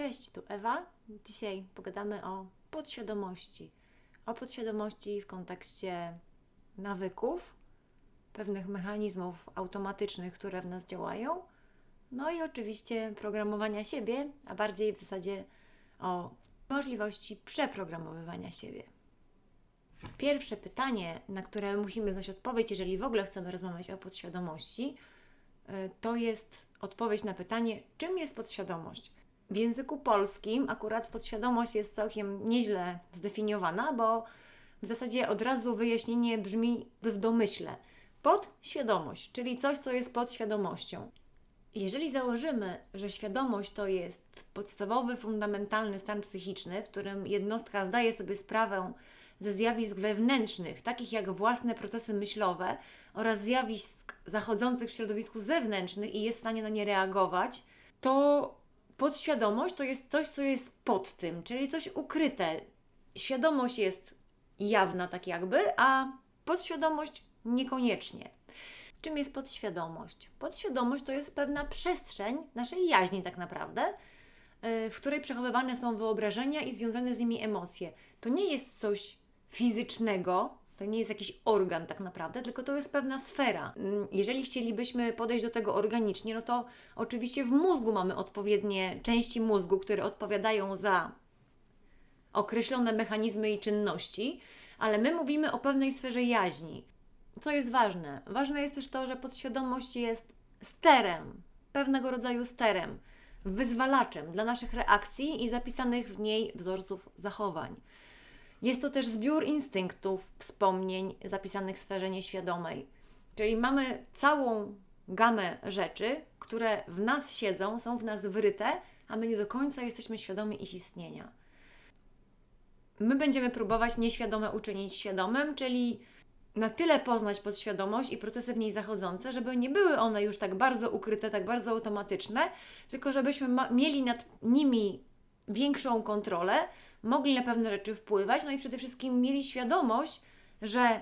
Cześć, tu Ewa. Dzisiaj pogadamy o podświadomości. O podświadomości w kontekście nawyków, pewnych mechanizmów automatycznych, które w nas działają, no i oczywiście programowania siebie, a bardziej w zasadzie o możliwości przeprogramowywania siebie. Pierwsze pytanie, na które musimy znaleźć odpowiedź, jeżeli w ogóle chcemy rozmawiać o podświadomości, y, to jest odpowiedź na pytanie, czym jest podświadomość. W języku polskim akurat podświadomość jest całkiem nieźle zdefiniowana, bo w zasadzie od razu wyjaśnienie brzmi w domyśle. Podświadomość, czyli coś, co jest pod świadomością. Jeżeli założymy, że świadomość to jest podstawowy, fundamentalny stan psychiczny, w którym jednostka zdaje sobie sprawę ze zjawisk wewnętrznych, takich jak własne procesy myślowe oraz zjawisk zachodzących w środowisku zewnętrznym i jest w stanie na nie reagować, to podświadomość to jest coś, co jest pod tym, czyli coś ukryte. Świadomość jest jawna, tak jakby, a podświadomość niekoniecznie. Czym jest podświadomość? Podświadomość to jest pewna przestrzeń naszej jaźni, tak naprawdę, yy, w której przechowywane są wyobrażenia i związane z nimi emocje. To nie jest coś fizycznego, to nie jest jakiś organ tak naprawdę, tylko to jest pewna sfera. Mm, Jeżeli chcielibyśmy podejść do tego organicznie, no to oczywiście w mózgu mamy odpowiednie części mózgu, które odpowiadają za określone mechanizmy i czynności, ale my mówimy o pewnej sferze jaźni. Co jest ważne? Ważne jest też to, że podświadomość jest sterem, pewnego rodzaju sterem, wyzwalaczem dla naszych reakcji i zapisanych w niej wzorców zachowań. Jest to też zbiór instynktów, wspomnień zapisanych w sferze nieświadomej. Czyli mamy całą gamę rzeczy, które w nas siedzą, są w nas wryte, a my nie do końca jesteśmy świadomi ich istnienia. My będziemy próbować nieświadome uczynić świadomym, czyli na tyle poznać podświadomość i procesy w niej zachodzące, żeby nie były one już tak bardzo ukryte, tak bardzo automatyczne, tylko żebyśmy mieli nad nimi większą kontrolę, mogli na pewne rzeczy wpływać, no i przede wszystkim mieli świadomość, że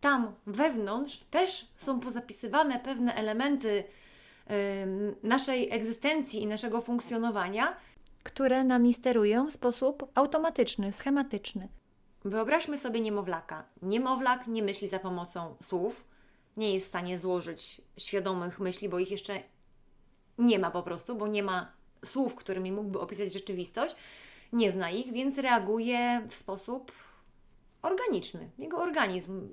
tam wewnątrz też są pozapisywane pewne elementy ym, naszej egzystencji i naszego funkcjonowania, które nami sterują w sposób automatyczny, schematyczny. Wyobraźmy sobie niemowlaka. Niemowlak nie myśli za pomocą słów, nie jest w stanie złożyć świadomych myśli, bo ich jeszcze nie ma po prostu, bo nie ma słów, którymi mógłby opisać rzeczywistość, nie zna ich, więc reaguje w sposób organiczny. Jego organizm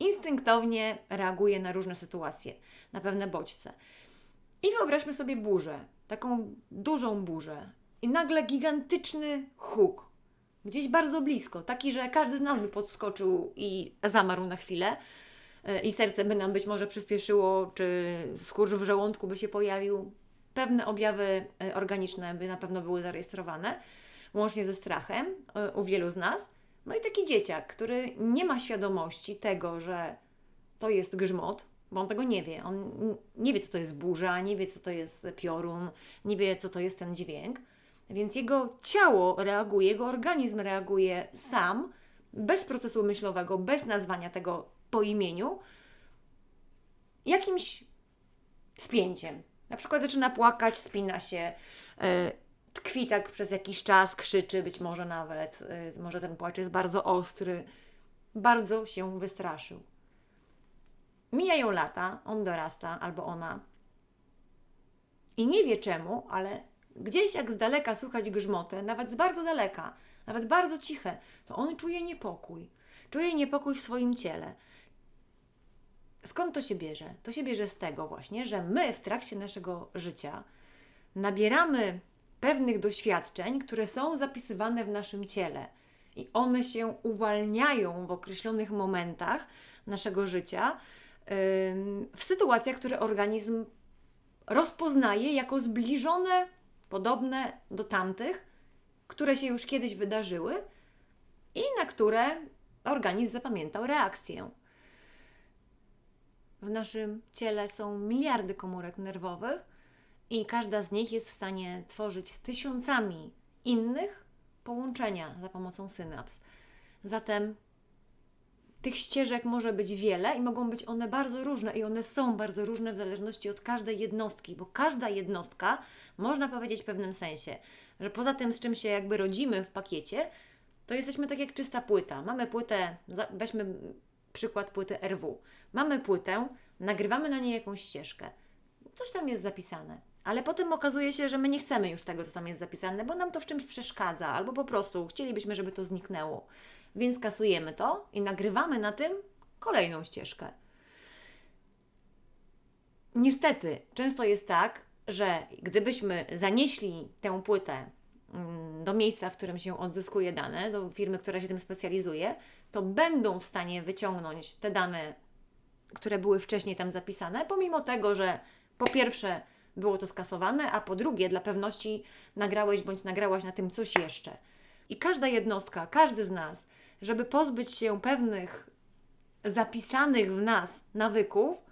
instynktownie reaguje na różne sytuacje, na pewne bodźce. I wyobraźmy sobie burzę, taką dużą burzę, i nagle gigantyczny huk, gdzieś bardzo blisko, taki, że każdy z nas by podskoczył i zamarł na chwilę. e, I serce by nam być może przyspieszyło, czy skurcz w żołądku by się pojawił. Pewne objawy e, organiczne by na pewno były zarejestrowane, łącznie ze strachem e, u wielu z nas. No i taki dzieciak, który nie ma świadomości tego, że to jest grzmot, bo on tego nie wie. On nie wie, co to jest burza, nie wie, co to jest piorun, nie wie, co to jest ten dźwięk. Więc jego ciało reaguje, jego organizm reaguje sam, bez procesu myślowego, bez nazwania tego po imieniu, jakimś spięciem. Na przykład zaczyna płakać, spina się, e, tkwi tak przez jakiś czas, krzyczy być może nawet, e, może ten płacz jest bardzo ostry. Bardzo się wystraszył. Mijają lata, on dorasta albo ona i nie wie czemu, ale gdzieś jak z daleka słychać grzmoty, nawet z bardzo daleka, nawet bardzo ciche, to on czuje niepokój. Czuje niepokój w swoim ciele. Skąd to się bierze? To się bierze z tego właśnie, że my w trakcie naszego życia nabieramy pewnych doświadczeń, które są zapisywane w naszym ciele. I one się uwalniają w określonych momentach naszego życia, w sytuacjach, które organizm rozpoznaje jako zbliżone, podobne do tamtych, które się już kiedyś wydarzyły i na które organizm zapamiętał reakcję. W naszym ciele są miliardy komórek nerwowych i każda z nich jest w stanie tworzyć z tysiącami innych połączenia za pomocą synaps. Zatem tych ścieżek może być wiele i mogą być one bardzo różne i one są bardzo różne w zależności od każdej jednostki, bo każda jednostka, można powiedzieć w pewnym sensie, że poza tym, z czym się jakby rodzimy w pakiecie, to jesteśmy tak jak czysta płyta. Mamy płytę, weźmy przykład płyty RW. Mamy płytę, nagrywamy na niej jakąś ścieżkę. Coś tam jest zapisane. Ale potem okazuje się, że my nie chcemy już tego, co tam jest zapisane, bo nam to w czymś przeszkadza, albo po prostu chcielibyśmy, żeby to zniknęło. Więc kasujemy to i nagrywamy na tym kolejną ścieżkę. Niestety, często jest tak, że gdybyśmy zanieśli tę płytę do miejsca, w którym się odzyskuje dane, do firmy, która się tym specjalizuje, to będą w stanie wyciągnąć te dane, które były wcześniej tam zapisane, pomimo tego, że po pierwsze było to skasowane, a po drugie dla pewności nagrałeś bądź nagrałaś na tym coś jeszcze. I każda jednostka, każdy z nas, żeby pozbyć się pewnych zapisanych w nas nawyków,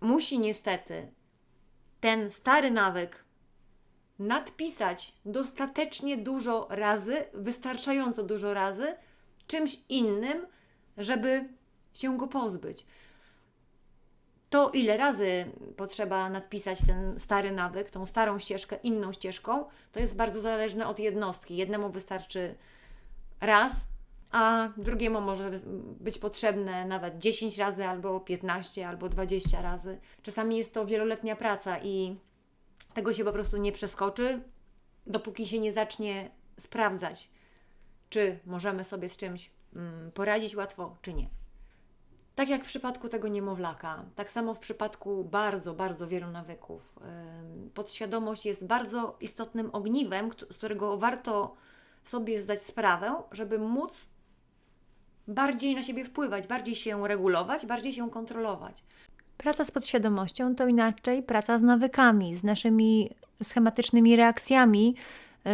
musi niestety ten stary nawyk nadpisać dostatecznie dużo razy, wystarczająco dużo razy, czymś innym, żeby się go pozbyć. To, ile razy potrzeba nadpisać ten stary nawyk, tą starą ścieżkę inną ścieżką, to jest bardzo zależne od jednostki. Jednemu wystarczy raz, a drugiemu może być potrzebne nawet 10 razy, albo 15, albo 20 razy. Czasami jest to wieloletnia praca i tego się po prostu nie przeskoczy, dopóki się nie zacznie sprawdzać, czy możemy sobie z czymś mm, poradzić łatwo, czy nie. Tak jak w przypadku tego niemowlaka, tak samo w przypadku bardzo, bardzo wielu nawyków. Podświadomość jest bardzo istotnym ogniwem, z którego warto sobie zdać sprawę, żeby móc bardziej na siebie wpływać, bardziej się regulować, bardziej się kontrolować. Praca z podświadomością to inaczej praca z nawykami, z naszymi schematycznymi reakcjami,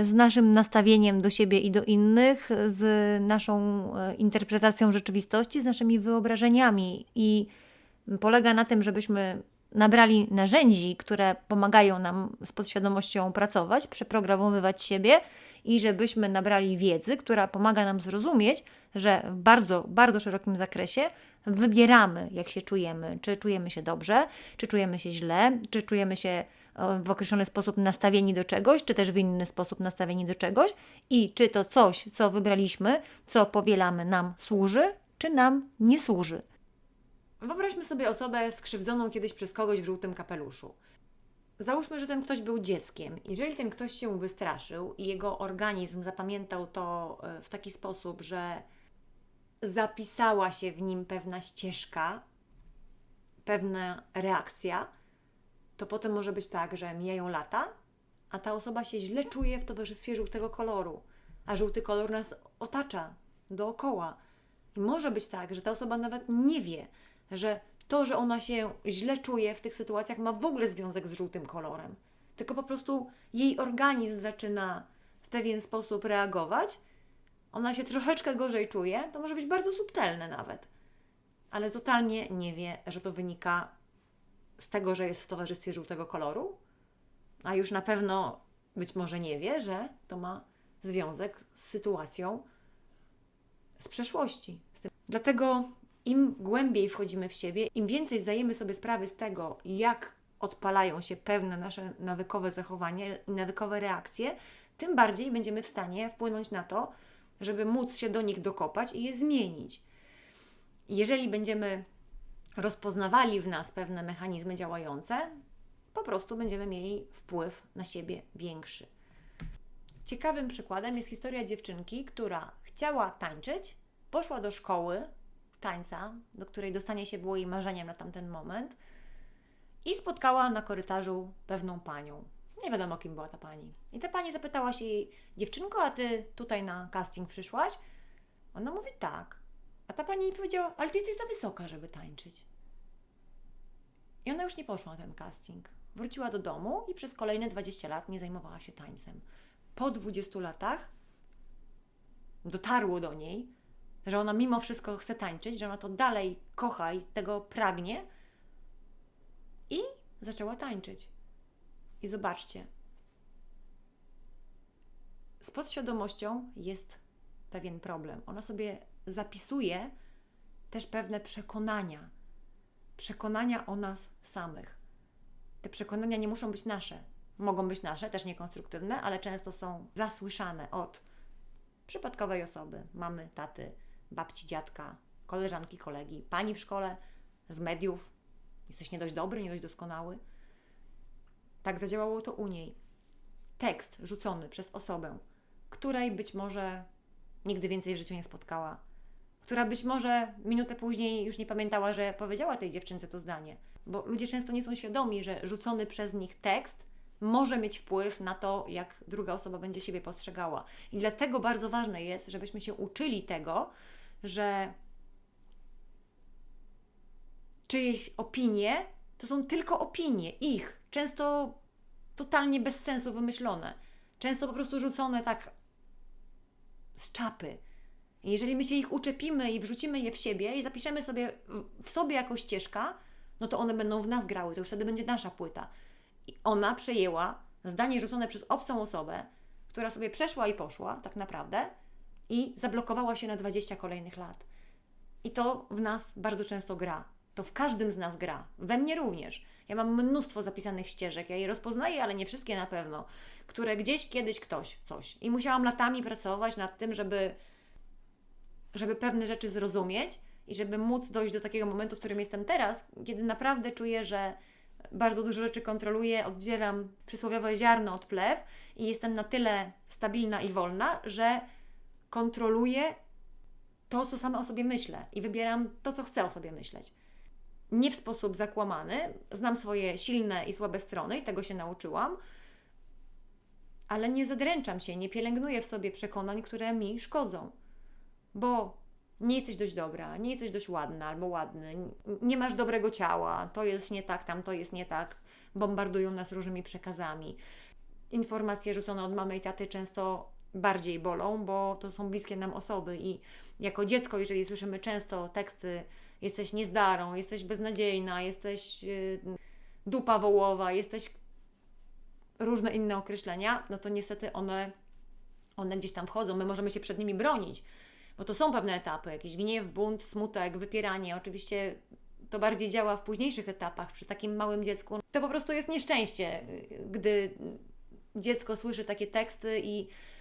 z naszym nastawieniem do siebie i do innych, z naszą e, interpretacją rzeczywistości, z naszymi wyobrażeniami. I polega na tym, żebyśmy nabrali narzędzi, które pomagają nam z podświadomością pracować, przeprogramowywać siebie i żebyśmy nabrali wiedzy, która pomaga nam zrozumieć, że w bardzo, bardzo szerokim zakresie wybieramy, jak się czujemy. Czy czujemy się dobrze, czy czujemy się źle, czy czujemy się e, w określony sposób nastawieni do czegoś, czy też w inny sposób nastawieni do czegoś i czy to coś, co wybraliśmy, co powielamy, nam służy, czy nam nie służy. Wyobraźmy sobie osobę skrzywdzoną kiedyś przez kogoś w żółtym kapeluszu. Załóżmy, że ten ktoś był dzieckiem. Jeżeli ten ktoś się wystraszył i jego organizm zapamiętał to e, w taki sposób, że zapisała się w nim pewna ścieżka, pewna reakcja, to potem może być tak, że mijają lata, a ta osoba się źle czuje w towarzystwie żółtego koloru, a żółty kolor nas otacza dookoła. I może być tak, że ta osoba nawet nie wie, że to, że ona się źle czuje w tych sytuacjach, ma w ogóle związek z żółtym kolorem. Tylko po prostu jej organizm zaczyna w pewien sposób reagować. Ona się troszeczkę gorzej czuje, to może być bardzo subtelne nawet, ale totalnie nie wie, że to wynika z tego, że jest w towarzystwie żółtego koloru, a już na pewno być może nie wie, że to ma związek z sytuacją z przeszłości. Dlatego im głębiej wchodzimy w siebie, im więcej zdajemy sobie sprawy z tego, jak odpalają się pewne nasze nawykowe zachowania i nawykowe reakcje, tym bardziej będziemy w stanie wpłynąć na to, żeby móc się do nich dokopać i je zmienić. Jeżeli będziemy rozpoznawali w nas pewne mechanizmy działające, po prostu będziemy mieli wpływ na siebie większy. Ciekawym przykładem jest historia dziewczynki, która chciała tańczyć, poszła do szkoły tańca, do której dostanie się było jej marzeniem na tamten moment i spotkała na korytarzu pewną panią. Nie wiadomo, kim była ta pani. I ta pani zapytała się jej, dziewczynko, a ty tutaj na casting przyszłaś? Ona mówi tak. A ta pani jej powiedziała, ale ty jesteś za wysoka, żeby tańczyć. I ona już nie poszła na ten casting. Wróciła do domu i przez kolejne 20 lat nie zajmowała się tańcem. Po 20 latach dotarło do niej, że ona mimo wszystko chce tańczyć, że ona to dalej kocha i tego pragnie i zaczęła tańczyć. I zobaczcie, z podświadomością jest pewien problem. Ona sobie zapisuje też pewne przekonania. Przekonania o nas samych. Te przekonania nie muszą być nasze. Mogą być nasze, też niekonstruktywne, ale często są zasłyszane od przypadkowej osoby, mamy, taty, babci, dziadka, koleżanki, kolegi, pani w szkole, z mediów. Jesteś nie dość dobry, nie dość doskonały. Tak zadziałało to u niej. Tekst rzucony przez osobę, której być może nigdy więcej w życiu nie spotkała, która być może minutę później już nie pamiętała, że powiedziała tej dziewczynce to zdanie. Bo ludzie często nie są świadomi, że rzucony przez nich tekst może mieć wpływ na to, jak druga osoba będzie siebie postrzegała. I dlatego bardzo ważne jest, żebyśmy się uczyli tego, że czyjeś opinie to są tylko opinie, ich, często totalnie bez sensu wymyślone, często po prostu rzucone tak z czapy. Jeżeli my się ich uczepimy i wrzucimy je w siebie i zapiszemy sobie w sobie jako ścieżka, no to one będą w nas grały, to już wtedy będzie nasza płyta. I ona przejęła zdanie rzucone przez obcą osobę, która sobie przeszła i poszła, tak naprawdę, i zablokowała się na 20 kolejnych lat. I to w nas bardzo często gra. To w każdym z nas gra. We mnie również. Ja mam mnóstwo zapisanych ścieżek, ja je rozpoznaję, ale nie wszystkie na pewno, które gdzieś kiedyś ktoś coś. I musiałam latami pracować nad tym, żeby, żeby pewne rzeczy zrozumieć i żeby móc dojść do takiego momentu, w którym jestem teraz, kiedy naprawdę czuję, że bardzo dużo rzeczy kontroluję, oddzielam przysłowiowe ziarno od plew i jestem na tyle stabilna i wolna, że kontroluję to, co sama o sobie myślę i wybieram to, co chcę o sobie myśleć. Nie w sposób zakłamany, znam swoje silne i słabe strony i tego się nauczyłam, ale nie zadręczam się, nie pielęgnuję w sobie przekonań, które mi szkodzą, bo nie jesteś dość dobra, nie jesteś dość ładna albo ładny, nie masz dobrego ciała, to jest nie tak, tam to jest nie tak, bombardują nas różnymi przekazami. Informacje rzucone od mamy i taty często bardziej bolą, bo to są bliskie nam osoby i jako dziecko, jeżeli słyszymy często teksty jesteś niezdarą, jesteś beznadziejna, jesteś yy, dupa wołowa, jesteś różne inne określenia, no to niestety one, one gdzieś tam wchodzą. My możemy się przed nimi bronić, bo to są pewne etapy, jakiś gniew, bunt, smutek, wypieranie. Oczywiście to bardziej działa w późniejszych etapach, przy takim małym dziecku. To po prostu jest nieszczęście, gdy dziecko słyszy takie teksty i y,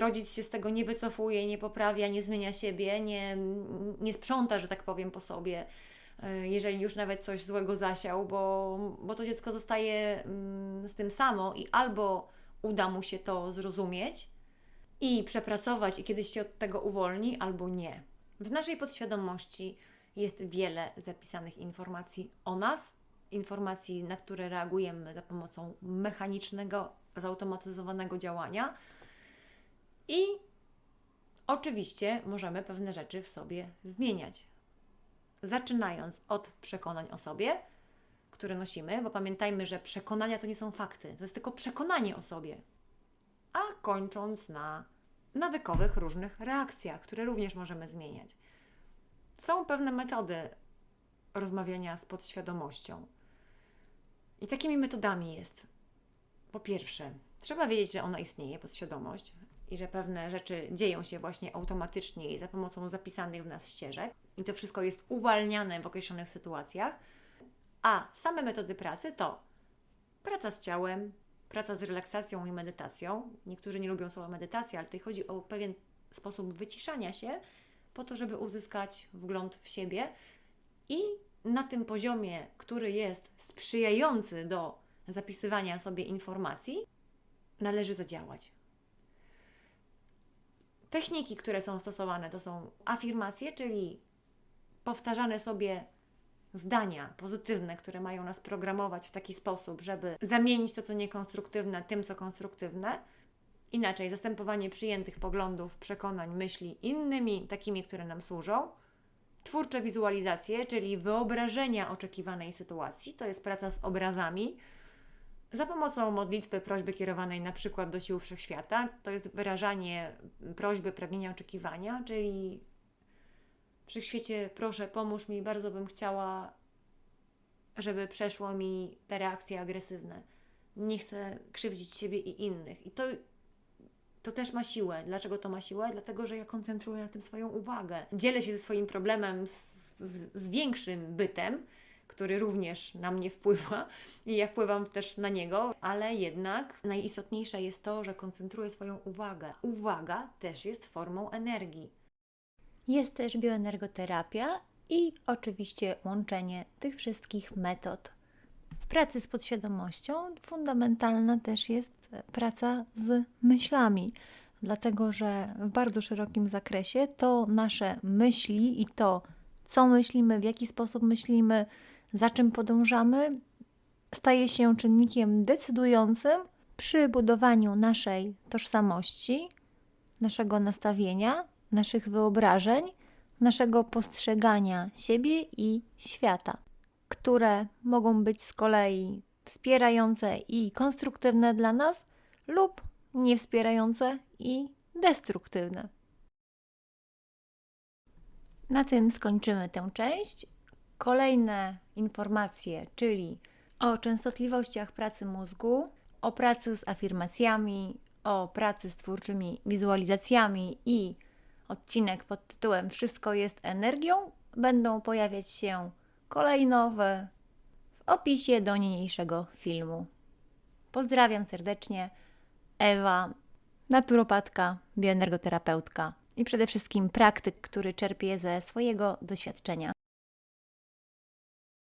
rodzic się z tego nie wycofuje, nie poprawia, nie zmienia siebie, nie, nie sprząta, że tak powiem, po sobie, y, jeżeli już nawet coś złego zasiał, bo, bo to dziecko zostaje mm, z tym samo i albo uda mu się to zrozumieć, i przepracować i kiedyś się od tego uwolni, albo nie. W naszej podświadomości jest wiele zapisanych informacji o nas, informacji, na które reagujemy za pomocą mechanicznego, zautomatyzowanego działania. I oczywiście możemy pewne rzeczy w sobie zmieniać. Zaczynając od przekonań o sobie, które nosimy, bo pamiętajmy, że przekonania to nie są fakty, to jest tylko przekonanie o sobie. A kończąc na nawykowych różnych reakcjach, które również możemy zmieniać. Są pewne metody rozmawiania z podświadomością. I takimi metodami jest po pierwsze, trzeba wiedzieć, że ona istnieje, podświadomość, i że pewne rzeczy dzieją się właśnie automatycznie za pomocą zapisanych w nas ścieżek, i to wszystko jest uwalniane w określonych sytuacjach. A same metody pracy to praca z ciałem, praca z relaksacją i medytacją. Niektórzy nie lubią słowa medytacja, ale tutaj chodzi o pewien sposób wyciszania się po to, żeby uzyskać wgląd w siebie i na tym poziomie, który jest sprzyjający do zapisywania sobie informacji, należy zadziałać. Techniki, które są stosowane, to są afirmacje, czyli powtarzane sobie zdania pozytywne, które mają nas programować w taki sposób, żeby zamienić to, co niekonstruktywne, tym, co konstruktywne. Inaczej, zastępowanie przyjętych poglądów, przekonań, myśli innymi, takimi, które nam służą. Twórcze wizualizacje, czyli wyobrażenia oczekiwanej sytuacji, to jest praca z obrazami. Za pomocą modlitwy, prośby kierowanej na przykład do sił wszechświata, to jest wyrażanie prośby, pragnienia, oczekiwania, czyli Wszechświecie, proszę, pomóż mi, bardzo bym chciała, żeby przeszło mi te reakcje agresywne. Nie chcę krzywdzić siebie i innych. I to, to też ma siłę. Dlaczego to ma siłę? Dlatego, że ja koncentruję na tym swoją uwagę. Dzielę się ze swoim problemem z z, z większym bytem, który również na mnie wpływa i ja wpływam też na niego, ale jednak najistotniejsze jest to, że koncentruję swoją uwagę. Uwaga też jest formą energii. Jest też bioenergoterapia i oczywiście łączenie tych wszystkich metod. W pracy z podświadomością fundamentalna też jest praca z myślami, dlatego że w bardzo szerokim zakresie to nasze myśli i to, co myślimy, w jaki sposób myślimy, za czym podążamy, staje się czynnikiem decydującym przy budowaniu naszej tożsamości, naszego nastawienia, naszych wyobrażeń, naszego postrzegania siebie i świata, które mogą być z kolei wspierające i konstruktywne dla nas lub niewspierające i destruktywne. Na tym skończymy tę część. Kolejne informacje, czyli o częstotliwościach pracy mózgu, o pracy z afirmacjami, o pracy z twórczymi wizualizacjami i odcinek pod tytułem Wszystko jest energią będą pojawiać się kolejno w, w opisie do niniejszego filmu. Pozdrawiam serdecznie. Ewa, naturopatka, bioenergoterapeutka i przede wszystkim praktyk, który czerpie ze swojego doświadczenia.